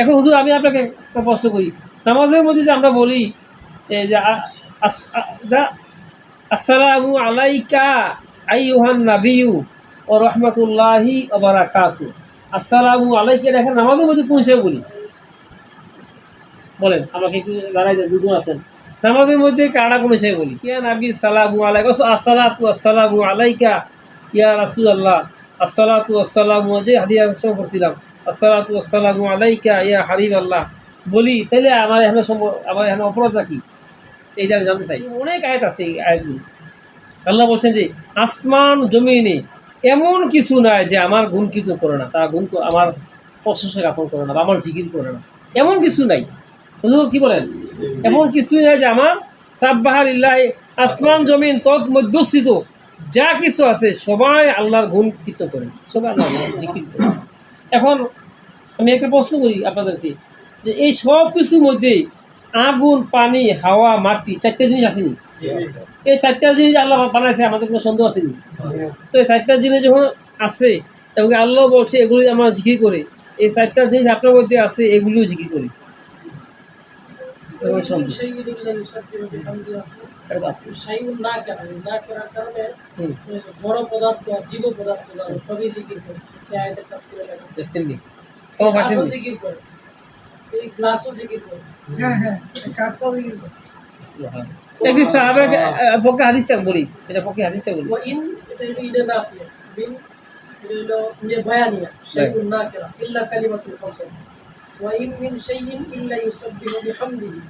এখন হুজুর, আমি আপনাকে প্রশ্ন করি। নামাজের মধ্যে যে আমরা বলি যে আসসালামু আলাইকা আইয়ুহান নাবিয়ু ও রহমতুল্লাহি ওবারাকাতু আসসালামু আলাইকা দেখেন নামাজের মধ্যে কোন হিসেবে বলি? বলেন, আমাকে একটু দাঁড়াই দেন, দুজন আছেন। নামাজের মধ্যে কারা কোন হিসেবে বলি? ইয়া নাবি সালামু আলাইকা আসসালাতু আসসালামু আলাইকা ইয়া রাসূলুল্লাহ। আসসালাতু আসসালামু, যে হাদিয়া করছিলাম আসসালাতু বলি তাহলে আমার এখানে আমার এখানে অপরাধ রাখি এইটা আমি জানতে চাই। অনেক আয়াত আছে এই আল্লাহ বলছেন যে, আসমান জমিনে এমন কিছু নাই যে আমার গুণ কিন্তু করে না তারা গুণ আমার প্রশংসা জ্ঞাপন করে না বা আমার জিকির করে না। এমন কিছু নাই। কি বলেন? এমন কিছুই নাই যে আমার সাব্বাহার ইল্লাহ আসমান জমিন তৎ মধ্যস্থিত যা কিছু আছে সবাই আল্লাহর গুণ কীর্তন করে, সবাই আল্লাহ জিকির করে। এখন আমি একটা প্রশ্ন করি আপনাদেরকে যে এই সব কিছুর মধ্যে আগুন পানি হাওয়া মাটি চারটে জিনিস আসেনি? এই চারটা জিনিস আল্লাহ বানাইছে আমাদের কোনো সন্দেহ আসেনি? তো এই চারটা জিনিস যখন আছে এবং আল্লাহ বলছে এগুলি আমরা জিকির করে। এই চারটা জিনিস আপনার মধ্যে আছে এগুলিও জিকির করি। বড় পদার্থ জীব পদার্থ সবই জিকির করে। জিকির করে। এই গ্লাসও জিকির করে। হ্যাঁ হ্যাঁ কাঠটাও বিক্রি করে। একটি সাহাবে পক্ষে হাদিসটা বলি। এটা পক্ষে হাদিসটা বলি। ইন এটা হলো ইদে বিন এটা হলো ইদে বায়ানিয়া। শাইউন না ইল্লা কালিমাতুল কসম। ওয়া ইন মিন শাইইন ইল্লা ইউসাব্বিহু বিহামদিহি।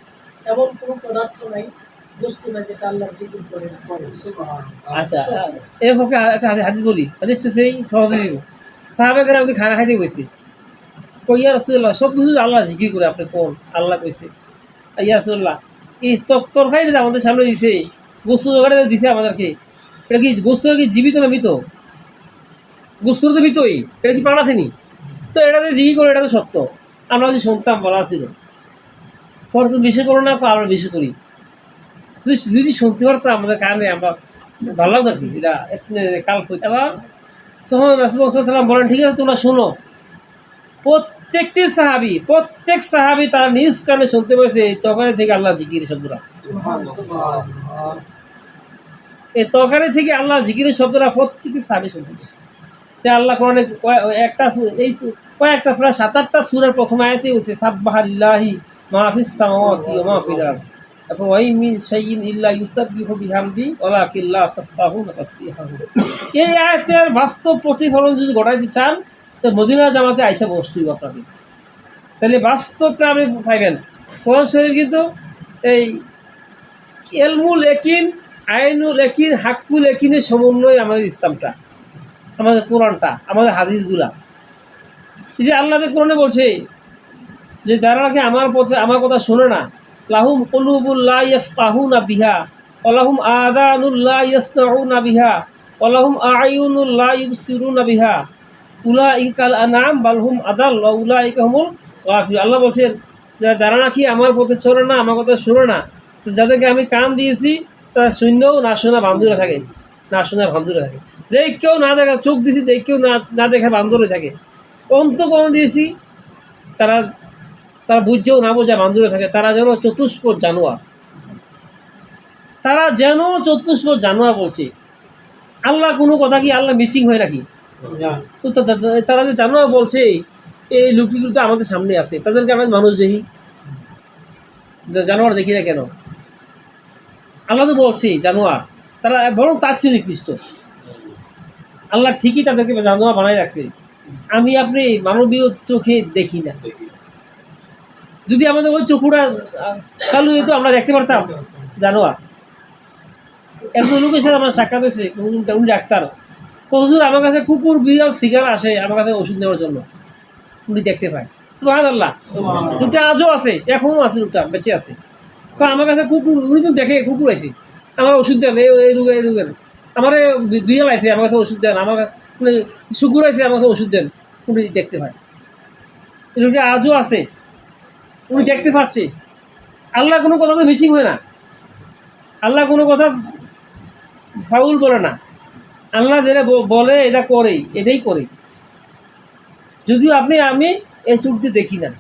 এমন কোনো পদার্থ নাই বস্তু নাই যেটা আল্লাহর জিকির করে। না আচ্ছা এর পক্ষে হাদিস- হাদিস বলি। হাদিসটা সেই সহজে দিব সাহাবে খানা খাইতে বসে কইয়া রসুল্লাহ সব কিছু আল্লাহ জিকির করে আপনি কোন? আল্লাহ কইছে। ইয়া রসুল্লাহ এই তর- তরকারিটা আমাদের সামনে দিছে, গোস্ত তরকারিটা দিছে আমাদেরকে, এটা কি গোস্ত কি জীবিত না মৃত? গোস্ত তো মৃতই, এটা কি প্রাণ আসেনি তো এটা যে জিজ্ঞি করে, এটা তো সত্য। আমরা যদি শুনতাম বলা ছিল। পরে তো বিশ্বাস করো না আমরা বিশ্বাস করি। যদি যদি শুনতে পারতাম আমাদের কারণে আমরা ভালো লাগতো আর কি। এটা কাল এবার তখন রাসুলাম বলেন, ঠিক আছে, তোমরা শোনো। প্রত্যেকটি সাহাবি, প্রত্যেক সাহাবি তার নিজ কানে শুনতে পেরেছে এই তরকারি থেকে আল্লাহ জিকির শব্দরা এই তরকারি থেকে আল্লাহ জিকিরের শব্দরা প্রত্যেকটি সাহাবি শুনতে পেরেছে যে আল্লাহ কোরআনে একটা এই কয়েকটা প্রায় সাত আটটা সুরের প্রথম আয়াতে হচ্ছে সাব্বাহাল্লাহি বাস্তব প্রতিফলন যদি ঘটাইতে চান তো মদিনা জামাতে আইসা বসতেই আপনাকে তাহলে বাস্তবটা আপনি পাইবেন কোরআন শরীফ কিন্তু এই এলমুল একিন, আইনুল একিন, হাক্কুল একিনের সমন্বয় আমাদের ইসলামটা, আমাদের কোরআনটা, আমাদের হাদিসগুলা। এই যে আল্লাহ কোরআনে বলছে যে, যারা নাকি আমার পথে আমার কথা শোনে না, লাহুম কলুবুল্লাহ ইয়াফকাহুনা বিহা ওলাহুম আদানুল্লাহ ইয়াসনাউনা বিহা ওলাহুম আয়ুনুল্লাহ ইউবসিরুনা বিহা উলা ইকাল আনাম বালহুম আদাল উলা ইকাহুমুল গাফিল। আল্লাহ বলছেন যারা নাকি আমার পথে চলে না, আমার কথা শোনে না যাদেরকে আমি কান দিয়েছি, তারা শূন্যও না শোনা বান্ধুরে থাকে। না শোনা বান্ধুরে থাকে। যে কেউ না দেখা, চোখ দিয়েছি যে কেউ না না দেখা বান্ধরে থাকে। অন্তকরণ দিয়েছি, তারা তারা বুঝছেও না বোঝা বান্ধবে থাকে। তারা যেন চতুষ্পদ জানোয়ার। তারা যেন চতুষ্পদ জানোয়ার বলছে। আল্লাহ কোনো কথা কি আল্লাহ মিচিং হয় নাকি তা- তারা যে জানোয়ার বলছে এই লোকগুলো তো আমাদের সামনে আছে তাদেরকে আমরা মানুষ দেখি। জানোয়ার দেখি না কেন? আল্লাহ তো বলছে জানোয়ার তারা বরং তার চেয়ে নিকৃষ্ট। আল্লাহ ঠিকই তাদেরকে জানোয়ার বানাই রাখছে। আমি আপনি মানবীয় চোখে দেখি না। যদি আমাদের ওই আহ, চালু হতো আমরা দেখতে পারতাম জানোয়ার। একজন লোকের সাথে আমার সাক্ষাৎ হয়েছে উনি- ডাক্তার। হুজুর আমার কাছে কুকুর বিড়াল সিগার আসে আমার কাছে ওষুধ নেওয়ার জন্য। উনি দেখতে পায়। সুহান আল্লাহ দুটা আজও আছে এখনও আছে দুটা বেঁচে আছে। আমার কাছে কুকুর উনি তো দেখে কুকুর আছে আমার ওষুধ দেন এই রোগের এই রোগের আমার বিড়াল আছে আমার কাছে ওষুধ দেন। আমার মানে শুকুর আছে আমার কাছে ওষুধ দেন। উনি দেখতে পায়। রোগটা আজও আছে। উনি দেখতে পাচ্ছে। আল্লাহ কোনো কথা তো মিসিং হয় না। আল্লাহ কোনো কথা ফাউল বলে না। আল্লাহ যেটা বলে, এটা করে, এটাই করে। যদিও আপনি, আমি এই দিয়ে দেখি না।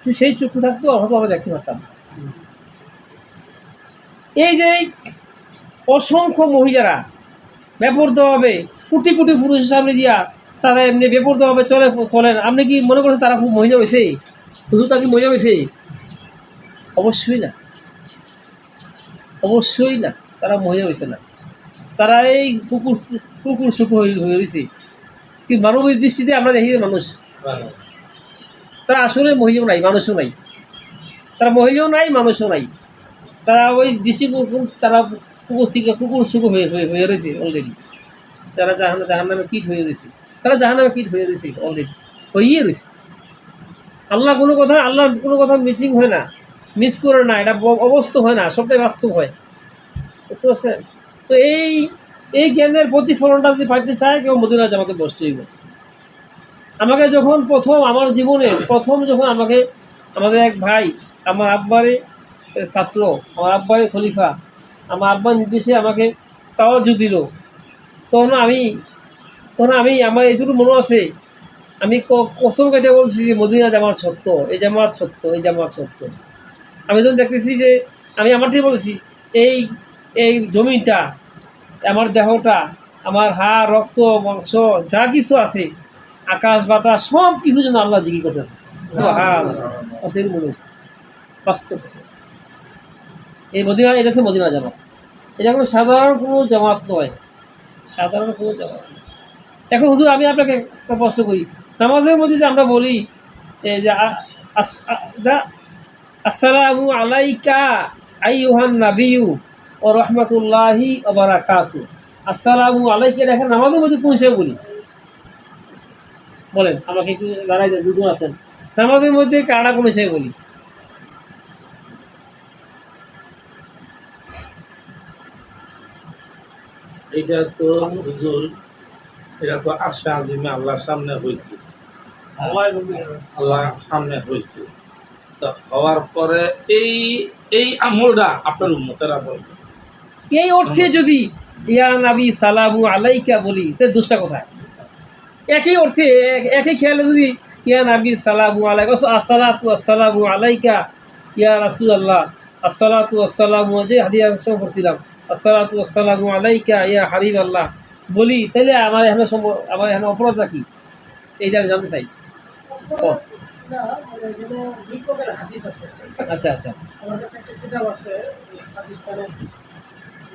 যদি সেই চক্ষু থাকতো হয়তো আমরা দেখতে পারতাম। এই যে অসংখ্য মহিলারা বেপরদভাবে কোটি কোটি পুরুষের সামনে দিয়া তারা এমনি বেপরদভাবে চলে, চলেন। আপনি কি মনে করেন তারা খুব মহিলা হয়েছে? শুধু তার কি মহিলা হয়েছে? অবশ্যই না। অবশ্যই না, তারা মহিলা হয়েছে না। তারা এই কুকুর কুকুর শুকু হয়ে হয়ে রয়েছে কি মানবিক দৃষ্টিতে আমরা দেখি মানুষ তারা আসলে মহিলাও নাই, মানুষও নাই। তারা মহিলাও নাই, মানুষও নাই। তারা ওই দৃষ্টি তারা কুকুর শিখে কুকুর শুকু হয়ে হয়ে হয়ে রয়েছে অলরেডি তারা জাহান জাহান নামে কীট হয়ে রয়েছে তারা জাহান নামে কীট হয়ে রয়েছে অলরেডি হইয়ে রয়েছে আল্লাহ কোনো কথা আল্লাহর কোনো কথা মিসিং হয় না। মিস করে না। এটা অবস্থ হয় না। সবটাই বাস্তব হয়। বুঝতে পারছেন? তো এই এই জ্ঞানের প্রতিফলনটা যদি পাইতে চায়, কেউ মদিনা জামাতে বসতে হইব আমাকে যখন প্রথম আমার জীবনে, প্রথম যখন আমাকে, আমাদের এক ভাই, আমার আব্বারে ছাত্র, আমার আব্বারে খলিফা, আমার আব্বার নির্দেশে আমাকে তাওয়াজু দিল। তখন আমি তখন আমি, আমার এইটুকু মনে আছে, আমি কসম কেটে বলছি যে মদিনা জামাত সত্য, এই জামাত সত্য, এই জামাত সত্য। আমি যখন দেখতেছি যে, আমি আমারটাই বলেছি, এই এই জমিটা, আমার দেহটা, আমার হাড়, রক্ত, মাংস, যা কিছু আছে, আকাশ, বাতাস, সব কিছু যেন আল্লাহ জিজ্ঞি করতেছে। বাস্তব। এই মদিনা, এটা হচ্ছে মদিনা জামাত। এটা কোনো সাধারণ কোনো জামাত নয়। সাধারণ কোনো জামাত। এখন হুজুর, আমি আপনাকে প্রশ্ন করি। নামাজের মধ্যে আমরা বলি যে আসসালামু আলাইকা আইয়ুহান নাবিয়ু ও রহমতুল্লাহি ওবারাকাতু আসসালামু আলাইকা দেখেন নামাজের মধ্যে হিসেবে বলি। বলেন আমাকে একটু জানাই দেন দুজন আছেন। নামাজের মধ্যে কারা কোন হিসেবে বলি? এটা তো হুজুর এটা তো আশা আজিমে আল্লাহর সামনে হয়েছে আল্লাহর সামনে হয়েছে তো হওয়ার পরে এই এই আমলটা আপনার উন্মতেরা বলবে। এই অর্থে যদি ইয়া নাবি সালামু আলাইকা বলি তো দোষটা কোথায়? একই অর্থে এক- একই খেয়ালে যদি ইয়া নাবি সালামু আলাইকা আসসালাতু আসসালামু আলাইকা ইয়া রাসুল আল্লাহ আসসালাতু আসসালামু যে হাদিয়া করছিলাম আসসালাতু আসসালামু আলাইকা ইয়া হাবিব আল্লাহ বলি তাহলে আমার এখানে আমার এখানে অপরাধ রাখি এইটা আমি জানতে চাই। আচ্ছা আচ্ছা। আমার কাছে একটা কিতাব আছে পাকিস্তানের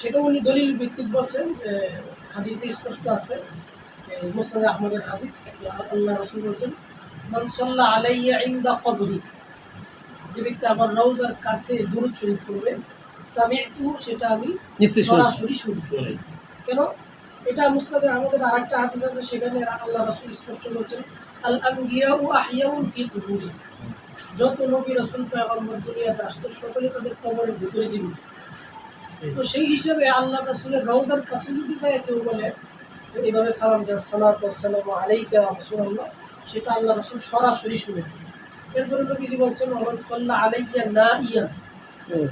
সেটা উনি দলিল ভিত্তিক বলছেন যে হাদিসে স্পষ্ট আছে এই মুসনাদ আহমদের হাদিস আল্লাহ রসুল বলছেন মান সাল্লা আলাইয়া ইনদা কবরি যে ব্যক্তি আমার রওজার কাছে দুরুদ শরীফ করবে সামিআতু সেটা আমি। সরাসরি শুনি। কেন? এটা মুস্তাদের আমাদের আরেকটা হাদিস আছে সেখানে আল্লাহ রসুল স্পষ্ট বলছেন আল আনবিয়া ও আহিয়াউন ফি কুবুরি যত নবী রাসূল পয়গম্বর দুনিয়াতে আসছে সকলে তাদের কবরের ভিতরে জীবিত। তো সেই হিসাবে আল্লাহ রাসূলের রওজার কাছে যদি যায় কেউ বলে এইভাবে সালাম দেয় সালাতু ওয়াসসালামু আলাইকা রাসূলুল্লাহ সেটা আল্লাহ রাসূল সরাসরি শুনে এরপরে নবীজি বলছেন ওমান সাল্লা আলাইয়া না ইয়া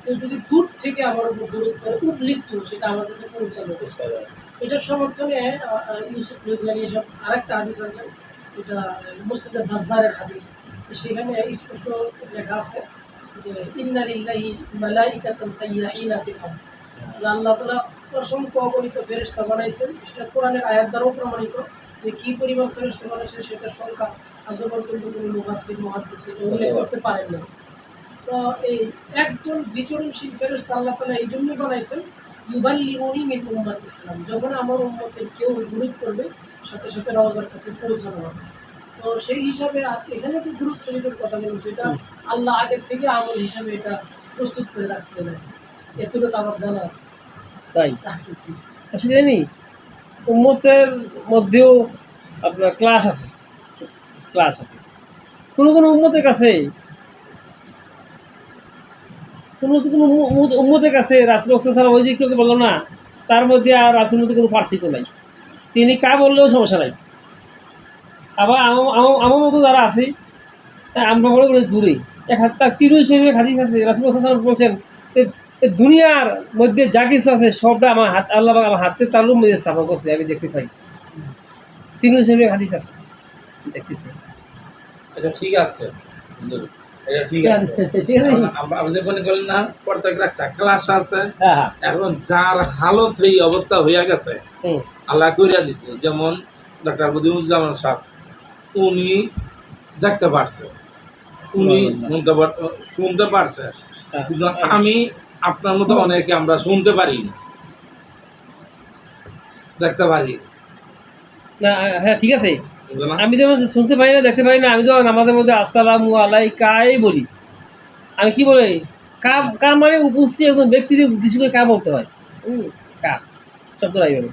কেউ যদি দূর থেকে আমার উপর দূরত করে উদ্লিপ্ত সেটা আমার কাছে পৌঁছানো এটার সমর্থনে ইউসুফ লুদলানি এসব আরেকটা হাদিস আছে এটা মুসলিদের বাজারের হাদিস। সেখানে স্পষ্ট লেখা আছে যে ইন্না লিল্লাহি মালাইকাতান সাইয়্যাহিনা ফিল আরদ। যে আল্লাহ অসংখ্য অগণিত ফেরেশতা বানাইছেন। সেটা কোরআনের আয়াত দ্বারাও প্রমাণিত যে কি পরিমাণ ফেরেশতা বানাইছেন সেটা সংখ্যা পর্যন্ত কোনো উল্লেখ করতে পারেন না। তো এই একজন বিচরণশীল ফেরেশতা আল্লাহ তাআলা এই জন্য বানাইছেন মিন উম্মাত ইসলাম। যখন আমার উম্মতের কেউ গুরুত করবে সাথে সাথে রওজার কাছে পৌঁছানো হবে। তো সেই হিসাবে এখানে যে গুরুত শরীফের কথা বলুন সেটা আল্লাহ আগের থেকে আমল হিসাবে এটা প্রস্তুত করে রাখছিলেন। এতটুকু আমার জানা। তাই। আসলে জানি উন্মতের মধ্যেও আপনার ক্লাস আছে। ক্লাস আছে। কোনো কোনো উন্মতের কাছে কোনো কোনো উম্মতের কাছে রাসুল সালাম ওই দিক লোকে বলল না তার মধ্যে আর রাসুল মধ্যে কোনো পার্থক্য নাই। তিনি কা বললেও সমস্যা নাই। আবার আমার মতো যারা আছে আমরা করি দূরে। এক হাত তার তিরু হিসেবে হাদিস আছে রাসুল বলছেন দুনিয়ার মধ্যে যা কিছু আছে সবটা আমার হাত আল্লাহ আমার হাতের তালুর মধ্যে স্থাপন করছে আমি দেখতে পাই। তিরু হিসেবে হাদিস আছে। দেখতে পাই। এটা ঠিক আছে এটা ঠিক আছে। আপনি মনে না একটা ক্লাস আছে। হ্যাঁ হ্যাঁ। এখন যার হালত এই অবস্থা হইয়া গেছে আল্লাহ করিয়া দিছে যেমন ডাক্তার বদিউজ্জামান সাহেব উনি দেখতে পারছে। উনি শুনতে শুনতে পারছে। হ্যাঁ। আমি আপনার মতো অনেকে আমরা শুনতে পারি না। দেখতে পারি। না হ্যাঁ ঠিক আছে। আমি যেমন শুনতে পারি না দেখতে পারি না আমি তো নামাজের মধ্যে আসসালামু আলাইকাই বলি। আমি কি বলি? কা কা মানে উপস্থিত একজন ব্যক্তিদের উদ্দেশ্য করে কা বলতে হয়। কা শব্দটাই বলে।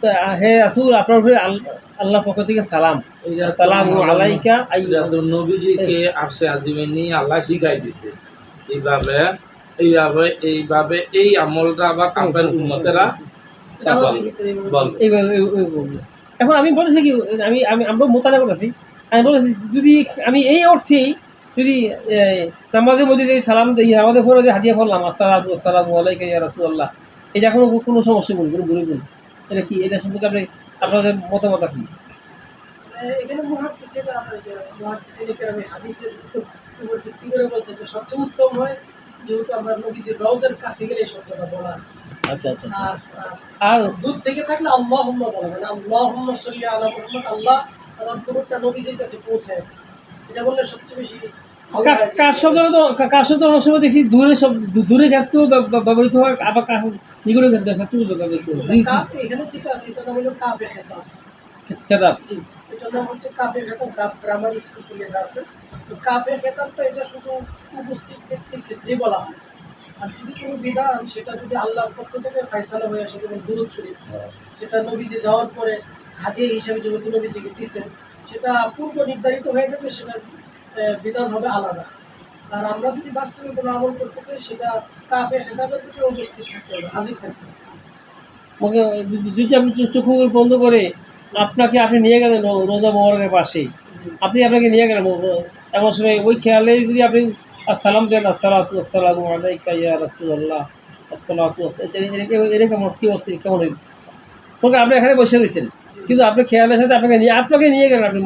তো হে আসুল আপনার উপরে আল্লাহ পক্ষ থেকে সালাম। সালাম আলাইকা তো নবীজিকে আসে আজিমে নিয়ে আল্লাহ শিখাই দিছে। এইভাবে এইভাবে এইভাবে এই আমলটা আবার আপনার বল বলব। এখন আমি বলেছি কি আমি আমি আমরা মোতালা করেছি আমি বলেছি যদি আমি এই অর্থেই যদি নামাজের মধ্যে যদি সালাম দিই আমাদের ঘরে যে হাদিয়া করলাম আসসালাম আসসালামু আলাইকা ইয়া রাসূলুল্লাহ এটা কোনো কোনো সমস্যা বলুন কোনো বলি এটা কি এটা সম্পর্কে আপনি আপনাদের মতামত কি? এখানে মহাদিসের মহাদিসের আমি হাদিসের উপর ভিত্তি করে বলছে যে সবচেয়ে উত্তম হয় যেহেতু আমরা নবীজির রওজার কাছে গেলে এই শব্দটা বলা আচ্ছা আচ্ছা। আর দূর থেকে থাকলে আল্লাহ বলা যায়। না আল্লাহ মুহাম্মদ আল্লাহ আমার পুরোটা নবীজির কাছে পৌঁছায়। এটা বললে সবচেয়ে বেশি তো কার শব্দ অনেক সময় দেখি দূরে সব দূরে ক্ষেত্রেও ব্যবহৃত হয় আবার ক্ষেত্রেও ব্যবহৃত হয়। কাপ এখানে যেটা আছে এটা হলো কাপে খেতাব। নাম হচ্ছে কাপে খেতাম কাপ গ্রামার স্পষ্ট লেখা আছে। তো কাপে খেতামটা এটা শুধু উপস্থিত ব্যক্তির ক্ষেত্রেই বলা হয়। আর যদি কোনো বিধান, সেটা যদি আল্লাহর পক্ষ থেকে ফয়সালা হয়ে আসে, যেমন দূরত শরীফ, সেটা নবীজি যাওয়ার পরে হাদিয়া হিসাবে যেহেতু নবীজিকে দিচ্ছেন সেটা পূর্ব নির্ধারিত হয়ে যাবে, সেটা বিধান হবে আলাদা। আর আমরা যদি বাস্তবে কোনো আমল করতে চাই, সেটা কাপে খেতাবের দিকে উপস্থিত থাকতে হবে, হাজির থাকতে হবে। যদি- চোখ- চোখ বন্ধ করে আপনাকে আপনি নিয়ে গেলেন রোজা মোবারকের পাশে আপনি আপনাকে নিয়ে গেলেন এমন সময় ওই খেয়ালে যদি আপনি সালাম দেন, আসসালাতু আসসালামু আলাইকা রাসূলুল্লাহ, আসসালাতু কি অর্থ কেমন হইল? ওকে আপনি এখানে বসে রয়েছেন। কিন্তু আপনি খেয়ালের সাথে আপনাকে নিয়ে আপনাকে নিয়ে গেলেন আপনি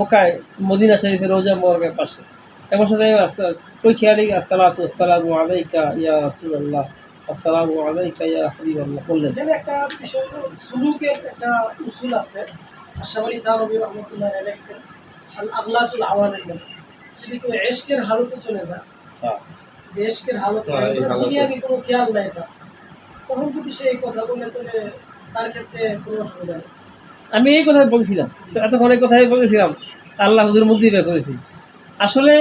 মক্কায়, মদিনা শরীফের রোজা মোবারকের পাশে। এমন সাথে ওই খেয়ালে আসসালাতু আসসালামু আলাইকা ইয়া রাসূলুল্লাহ। আসসালামু আলাইকা ইয়া হাবিবাল্লাহ বললেন। এখানে একটা বিষয় সুলুকের একটা উসুল আছে আশাবাড়ি তানবী রহমতুল্লাহ লেখছেন আল আগলাতুল আওয়ানের যদি কেউ এশকের হালতে চলে যায় হ্যাঁ। দেশকের হালত হ্যাঁ, দুনিয়াবি কোনো খেয়াল নাই তার। তখন যদি সে এই কথা বলে তাহলে তার ক্ষেত্রে কোনো অসুবিধা নেই। আমি এই কথা বলছিলাম এতক্ষণ এই কথাই বলেছিলাম আল্লাহ হুজুর মুখ দিয়ে বের করেছি। আসলে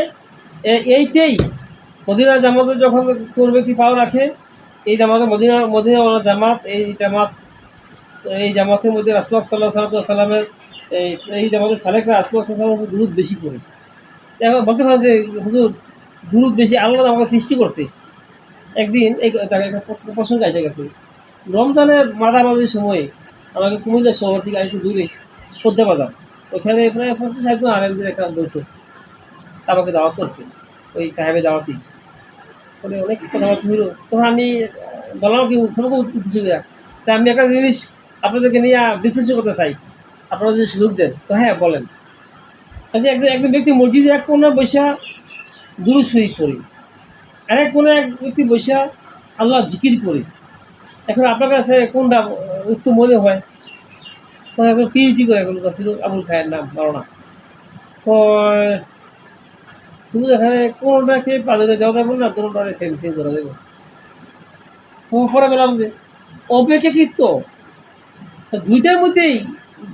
এইটাই মদিনা জামাতে যখন কোন ব্যক্তি পাও রাখে এই জামাতে মদিনা মদিনা জামাত, এই জামাত, এই জামাতের মধ্যে রাসুলাক সাল্লাহ সাল্লামের এই জামাতের সালেকরা রাসুলাক সাল্লামের দুরুদ বেশি করে এখন বলতে পারেন যে, হুজুর, দুরুদ বেশি আল্লাহ আমাকে সৃষ্টি করছে। একদিন এই তাকে একটা প্রসঙ্গ এসে গেছে। রমজানের মাঝামাঝির সময়ে আমাকে কুমিল্লা শহর থেকে আরেকটু দূরে পদ্মা বাজার ওখানে প্রায় পঞ্চাশ ষাট জন আরেকদের একটা বৈঠক। আমাকে দাওয়াত করছে, ওই সাহেবের দাওয়াতি বলে অনেক কথাবার্তা হলো তখন আমি বললাম কি কোনো উদ্দেশ্য তা আমি একটা জিনিস আপনাদেরকে নিয়ে বিশ্লেষ করতে চাই। আপনারা যদি সুযোগ দেন, তো হ্যাঁ বলেন। একজন একজন ব্যক্তি মসজিদে এক কোনো বৈশা দুরু শরীফ করি আরেক কোনো এক ব্যক্তি বৈশা আল্লাহ জিকির করি। এখন আপনার কাছে কোনটা উত্তম মনে হয়? তখন এখন পিএইচডি করে, এখন ছিল আবুল খায়ের নাম ধারণা তো শুধু এখানে কোনোটাকে পাজলে দেওয়া যাবে না কোনোটা সেন্সিং করা যাবে পরে বললাম যে, অপেক্ষাকৃত দুইটার মধ্যেই,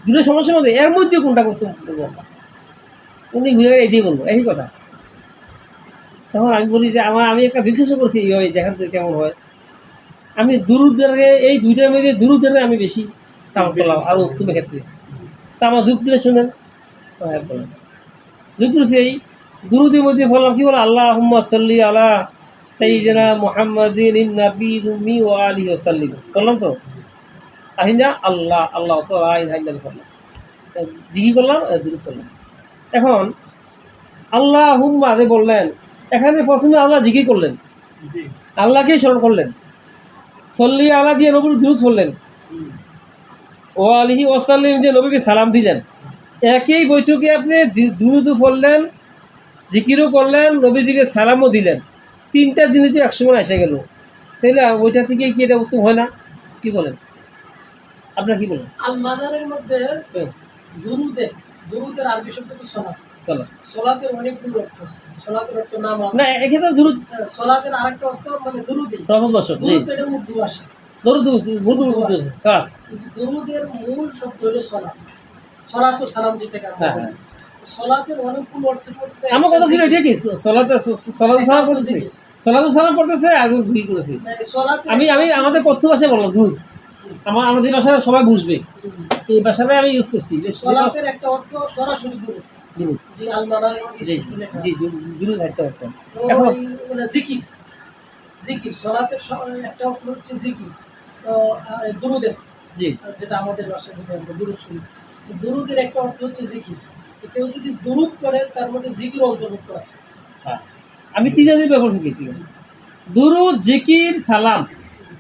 দুটো সমস্যার মধ্যে, এর মধ্যে কোনটা করতে বলব উনি ঘুরে এটাই বলব, একই কথা। তখন আমি বলি যে, আমার, আমি একটা বিশ্বাস করছি এইভাবে দেখার কেমন হয়। আমি দুরুদ্দারে এই দুইটার মধ্যে দুরুদ্দারে আমি বেশি সাউন্ড করলাম আর উত্তমের ক্ষেত্রে। তা আমার যুক্তিটা শোনেন। যুক্তি এই দুরুদের মধ্যে বললাম কি বলে? আল্লাহ সাল্লি আলা সাইয়িদিনা মুহাম্মাদিন নবী উম্মি ও আলী ওসাল্লিম বললাম তো? আহিনা আল্লাহ আল্লাহ তো আইন করলাম জিগি করলাম? দুরুদ করলাম। এখন আল্লাহ হুম্মা যে বললেন এখানে প্রথমে আল্লাহ জিগি করলেন? আল্লাহকেই স্মরণ করলেন। সল্লি আলা দিয়ে নবীর দুরুদ করলেন। ও আলিহি ওসাল্লিম দিয়ে নবীকে সালাম দিলেন। একই বৈঠকে আপনি দি- দুরুদও পড়লেন। জিকিরও করলেন নবীদিকে সালামও দিলেন। তিনটা জিনিস যে একসঙ্গে এসে গেল। তাইলে ওইটা থেকে কি এটা উত্তম হয় না? কি বলেন? আপনার কি বলেন? আল মাদারের মধ্যে দুরুদের আরবি শব্দ তো সলাতের অনেকগুলো অর্থ আছে। সলাতের অর্থ নাম না এক্ষেত্রে দুরুদ। সলাতের আরেকটা অর্থ মানে দুরুদি। দুরুদ এটা উর্দু ভাষা। দরুদ দুরুদের মূল শব্দ হলো সলাত ও সালাম যেটাকে আমরা আমার কথা ছিল ঠিকই সলাতে সলাতে সালাম পড়তেছে সলাতে সালাম পড়তেছে আর করেছি। মানে আমি আমি আমাদের কথ্য ভাষায় বললাম দুধ আমার আমাদের ভাষায় সবাই বুঝবে। এই ভাষাটাই আমি ইউজ করছি। যে সলাতের একটা অর্থ সরাসরি মানে জিকির। জিকির সলাতের একটা অর্থ হচ্ছে জিকির। তো দুরুদের। যেটা আমাদের ভাষায় দুরুদ শুনি দুরুদের একটা অর্থ হচ্ছে জিকির। কেউ যদি দুরুদ করে তার মধ্যে জিকির অন্তর্ভুক্ত আছে। হ্যাঁ। আমি তিন দিন ব্যবহার ঠিক দুরুদ জিকির সালাম।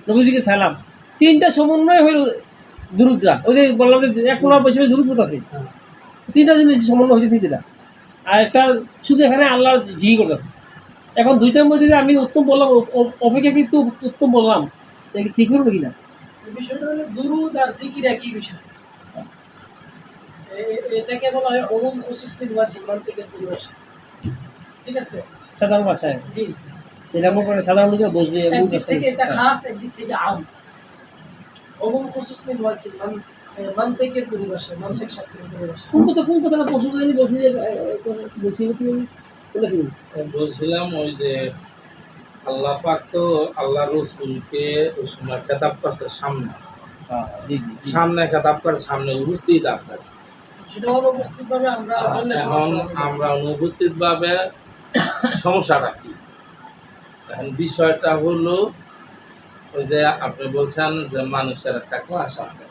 নবীদিকে সালাম। তিনটা সমন্বয় হইল দুরুদরা। ওই যে বললাম যে এক কোনো বসে দুরুদ আছে। তিনটা জিনিস সমন্বয় হয়েছে তিনটা আর একটা শুধু এখানে আল্লাহ জি করতেছে। এখন দুইটার মধ্যে আমি উত্তম বললাম অপেক্ষা কিন্তু উত্তম বললাম ঠিক হলো কিনা বিষয়টা হলো দুরুদ আর জিকির একই বিষয়। এটাকে বলা হয় অমুম খুশুস নির্বাচন মান্তিকের পরিভাষা ঠিক আছে? সাধারণ ভাষায়? জি। এটা মনে করেন সাধারণ লোকেরা বসবে একদিক থেকে এটা খাস একদিক থেকে আম। অমুম খুশুস নির্বাচন মান্তিকের পরিভাষা মান্তিক শাস্ত্রের পরিভাষা কোন কথা কথাটা পছন্দ বলছি যে বলছি? বলছিলাম ওই যে আল্লাহ পাক তো আল্লাহ রসুলকে ওই সময় খেতাব করছে সামনে। হ্যাঁ। সামনে খেতাব করে সামনে উপস্থিত আছে। আমরা এখন সমস্যা। আমরা অনুপস্থিত ভাবে সমস্যাটা কি? এখন বিষয়টা হলো ওই যে আপনি বলছেন যে মানুষের একটা ক্লাস আছে।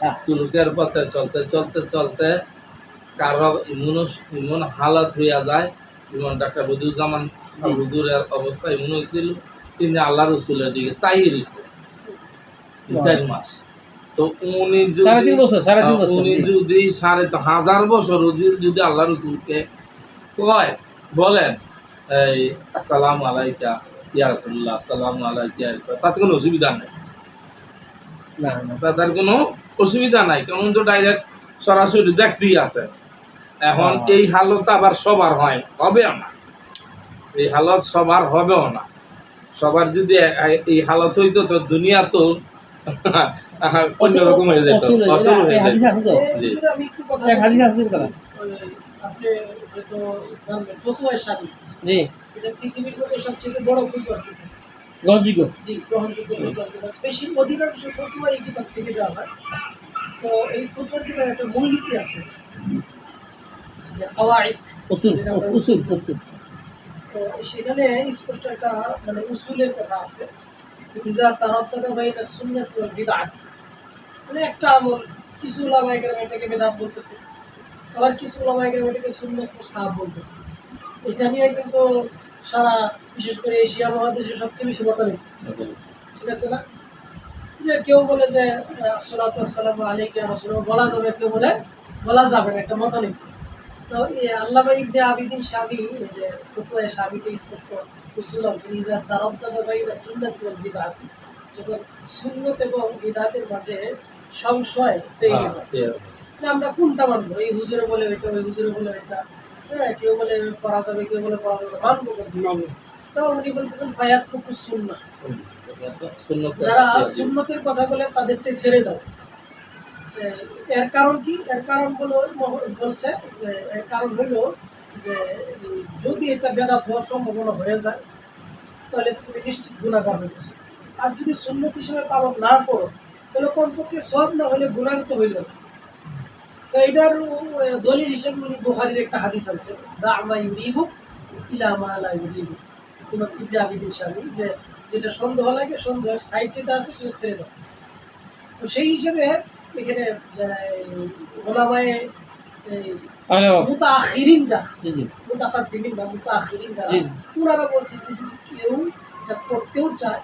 হ্যাঁ। পথে চলতে চলতে চলতে কারও ইমুন ইমন হালত হইয়া যায়। যেমন ডাক্তার বদিউজ্জামান হুজুরের অবস্থা এমন হয়েছিল তিনি আল্লাহ রসুলের দিকে চাই রয়েছে তিন চার মাস। তো উনি যদি বছর, সাড়ে উনি যদি সাড়ে তো হাজার বছর যদি- আল্লাহ রসুলকে কয় বলেন এই আসসালামু আলাইকা ইয়া রাসূলুল্লাহ আসসালামু আলাইকা তাতে কোনো অসুবিধা নেই? না তাদের কোনো অসুবিধা নাই কারণ তো ডাইরেক্ট সরাসরি দেখতেই আছে। এখন হ্যাঁ। এই হালত আবার সবার হয় হবেও না। এই হালত সবার হবেও না। সবার যদি এই হালত হইতো তো দুনিয়া তো অন্যরকম হয়ে যেত অচল হয়ে- অচল হয়ে যেত। জি। হাদিস আছে কথা জি। পৃথিবীর সবচেয়ে বড় গ্রহণযোগ্য? জি গ্রহণযোগ্য বেশি অধিকাংশ ফতুয়া এই কিতাব থেকে দেওয়া হয়। তো এই একটা মূলনীতি আছে। যে আওয়াইদ উসুল উসুল উসুল। তো সেখানে স্পষ্ট একটা মানে উসুলের কথা আছে। মানে আবার কিছু এটা নিয়ে কিন্তু সারা, বিশেষ করে এশিয়া মহাদেশে সবচেয়ে বেশি ঠিক আছে না? যে কেউ বলে যে আসসালামু আলাইকা বলা যাবে, কেউ বলে, বলা যাবে না, একটা মতামত তো এই আল্লামা ইবনে আবিদিন এই যে স্পষ্ট উসুল আছে ইদা তারাদ্দাদা বাইনা সুন্নাত ওয়াল বিদআত যখন সুন্নত এবং বিদআতের মাঝে সংশয় তৈরি হয় যে আমরা কোনটা মানবো? এই হুজুরে বলে ওইটা ওই হুজুরে বলে ওইটা হ্যাঁ কেউ বলে পড়া যাবে কেউ বলে পড়া যাবে। মানবো কোনটা? তো উনি বলতেছেন ফায়াত ফুকু সুন্নাহ যারা সুন্নতের কথা বলে তাদেরকে ছেড়ে দাও। এর কারণ কি? এর কারণ হলো বলছে যে এর কারণ হলো যে যদি এটা বেদাত হওয়ার সম্ভাবনা হয়ে যায়, তাহলে তুমি নিশ্চিত গুণাগার হইতেছো। আর যদি সুন্নত হিসেবে পালন না করো, তাহলে কমপক্ষে সব না হলে গুণাগত হইল না। তো এটার দলিল হিসেবে উনি বুখারীর একটা হাদিস আছে দা আমা ইউরিবুক ইলা মা লা ইউরিবুক ইমাম ইবনে আবিদিন স্বামী যে যেটা সন্দেহ লাগে, সন্দেহের সাইড যেটা আছে, সেটা ছেড়ে দাও। তো সেই হিসেবে এখানে ওলামায়ে আরে বাবা, মুতাআখিরিন যারা। জি জি। মুতাকাদ্দিমিন বা মুতাআখিরিন যারা। ওনারা বলছে যদি কেউ এটা করতেও চায়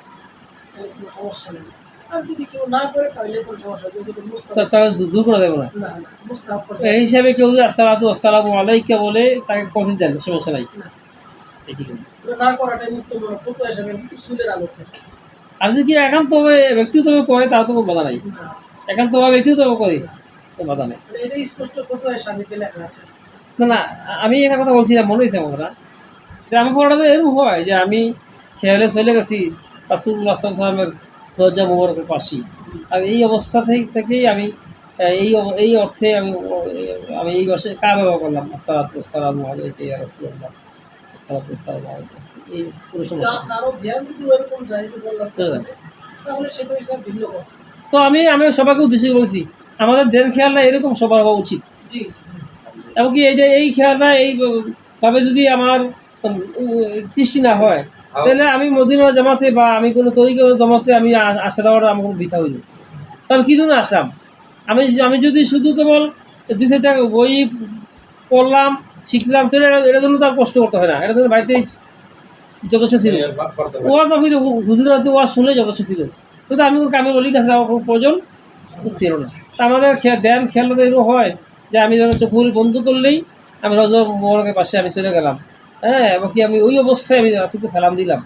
তাহলে কোনো সমস্যা নেই। আর যদি কেউ না করে তাহলে কোনো সমস্যা নেই। যদি মুস্তাহাব তা- তারা দূর করে দেবো না। না না মুস্তাহাব করে। এই হিসাবে কেউ যদি আসসালাতু আসসালামু আলাইকা বলে তাকে কফিন দেন সমস্যা নাই। না। করাটাই উত্তম ফটো হিসেবে আলোকে। আর যদি একান্তভাবে ব্যক্তিগতভাবে করে তাও তো কোনো বাধা নাই। একান্তভাবে ব্যক্তিগতভাবে করে। বাধা নেই। মানে এটা স্পষ্ট লেখা আছে? না না আমি একটা কথা বলছি না মনে হয়েছে আমার যে পড়াতে এরকম হয় যে আমি খেয়ালে চলে গেছি রাসুল্লাহ সাল্লামের দরজা মোবারকের পাশে আর এই অবস্থা থেকে থেকেই আমি এই এই অর্থে আমি আমি এই বসে কার ব্যবহার করলাম? আসসালাম আলাইকুম ইয়া রাসূলুল্লাহ। আসসালাম আলাইকুম এই পুরো সমস্যা। কার- কারও ধ্যান যদি ওইরকম যায় যে বললাম হ্যাঁ। তাহলে সেটা হিসাব ভিন্ন তো আমি আমি সবাইকে উদ্দেশ্য বলছি আমাদের ধ্যান খেয়ালটা এরকম সবার হওয়া উচিত। এমনকি এই যে এই খেয়ালটা এই ভাবে যদি আমার সৃষ্টি না হয় তাহলে আমি মদিনা জামাতে বা আমি কোনো তরিকা জামাতে আমি আসা দেওয়াটা আমার কোনো বৃথা হইল কারণ কী জন্য আসলাম? আমি আমি যদি শুধু কেবল দুই চারটা বই পড়লাম শিখলাম তাহলে এটা- এটার জন্য তার কষ্ট করতে হয় না। এটা জন্য বাড়িতে যথেষ্ট ছিল। পারি। ওয়াজ আমি হুজুরের হাতে ওয়াজ শুনে যথেষ্ট ছিল। কিন্তু আমি কোনো কামের অলির কাছে যাওয়ার কোনো প্রয়োজন ছিল না। তা আমাদের ধ্যান খেয়াল এরকম হয় যে আমি ধরো চোখগুলি বন্ধ করলেই আমি রজ মোবারকের পাশে আমি চলে গেলাম। হ্যাঁ এবং কি আমি ওই অবস্থায় আমি রাসুলকে সালাম দিলাম।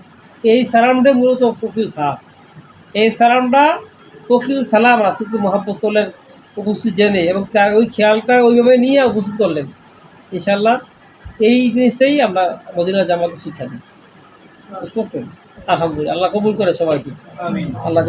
এই সালামটাই মূলত প্রকৃত সালাম। এই সালামটা প্রকৃত সালাম রাসুলকে মহাব্বত করলেন উপস্থিত জেনে এবং তার ওই খেয়ালটা ওইভাবে নিয়ে উপস্থিত করলেন। ইনশাল্লাহ এই জিনিসটাই আমরা মদিনা জামাতে শিক্ষা দিই। বুঝতে পারছেন? আলহামদুলিল্লাহ। আল্লাহ কবুল করে সবাইকে। আল্লাহ